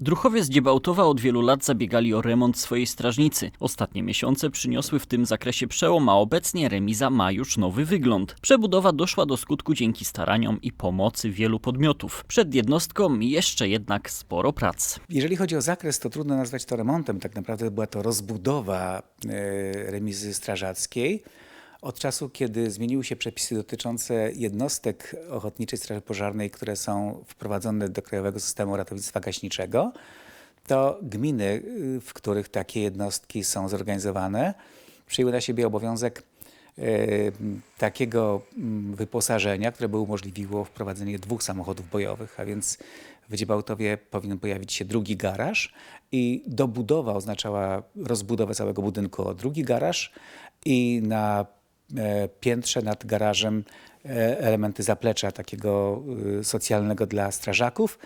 Druchowie z Dziebałtowa od wielu lat zabiegali o remont swojej strażnicy. Ostatnie miesiące przyniosły w tym zakresie przełom, a obecnie remiza ma już nowy wygląd. Przebudowa doszła do skutku dzięki staraniom i pomocy wielu podmiotów. Przed jednostką jeszcze jednak sporo prac. Jeżeli chodzi o zakres, to trudno nazwać to remontem. Tak naprawdę była to rozbudowa e, remizy strażackiej. Od czasu, kiedy zmieniły się przepisy dotyczące jednostek Ochotniczej Straży Pożarnej, które są wprowadzone do Krajowego Systemu Ratownictwa Gaśniczego, to gminy, y, w których takie jednostki są zorganizowane, przyjęły na siebie obowiązek e, takiego mm, wyposażenia, które by umożliwiło wprowadzenie dwóch samochodów bojowych, a więc w Dziebałtowie powinien pojawić się drugi garaż i dobudowa oznaczała rozbudowę całego budynku o drugi garaż i na piętrze nad garażem e, elementy zaplecza takiego y, socjalnego dla strażaków.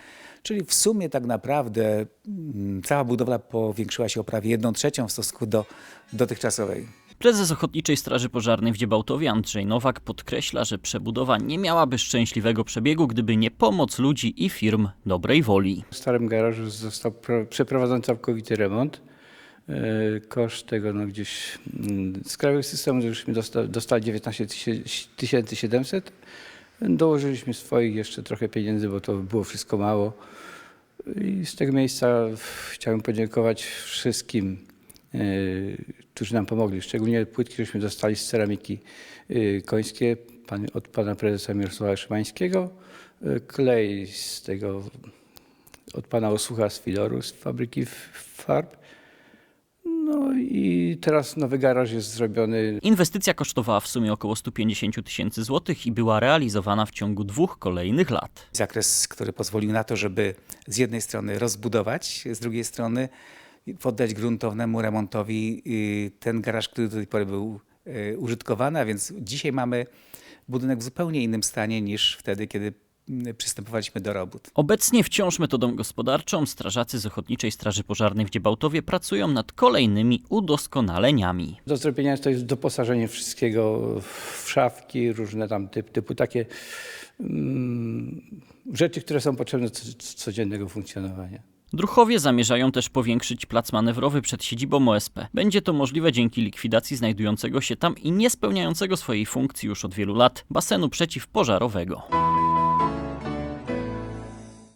Czyli w sumie tak naprawdę mm, cała budowla powiększyła się o prawie 1 trzecią w stosunku do dotychczasowej. Prezes Ochotniczej Straży Pożarnej w Dziebałtowie Andrzej Nowak podkreśla, że przebudowa nie miałaby szczęśliwego przebiegu, gdyby nie pomoc ludzi i firm dobrej woli. W starym garażu został pro- przeprowadzony całkowity remont. E, Koszt tego no gdzieś mm, z krajowego systemu żeśmy dosta- dostali 19 tysięcy 700. Dołożyliśmy swoich jeszcze trochę pieniędzy, bo to było wszystko mało. I z tego miejsca chciałbym podziękować wszystkim, e, którzy nam pomogli. Szczególnie płytki, żeśmy dostali z ceramiki e, końskie od pana prezesa Mirosława Szymańskiego. Klej z tego od pana Osłucha z Fidoru, z fabryki farb. No i teraz nowy garaż jest zrobiony Inwestycja kosztowała w sumie około 150 tysięcy złotych i była realizowana w ciągu dwóch kolejnych lat. zakres, który pozwolił na to, żeby z jednej strony rozbudować, z drugiej strony poddać gruntownemu remontowi y, ten garaż, który do tej pory był y, użytkowany, a więc dzisiaj mamy budynek w zupełnie innym stanie niż wtedy, kiedy przystępowaliśmy do robót. Obecnie wciąż metodą gospodarczą strażacy z Ochotniczej Straży Pożarnej w Dziebałtowie pracują nad kolejnymi udoskonaleniami. Do zrobienia to jest doposażenie wszystkiego w szafki, różne tam typ, typu takie mm, rzeczy, które są potrzebne do co- codziennego funkcjonowania. Druchowie zamierzają też powiększyć plac manewrowy przed siedzibą OSP. Będzie to możliwe dzięki likwidacji znajdującego się tam i niespełniającego swojej funkcji już od wielu lat basenu przeciwpożarowego.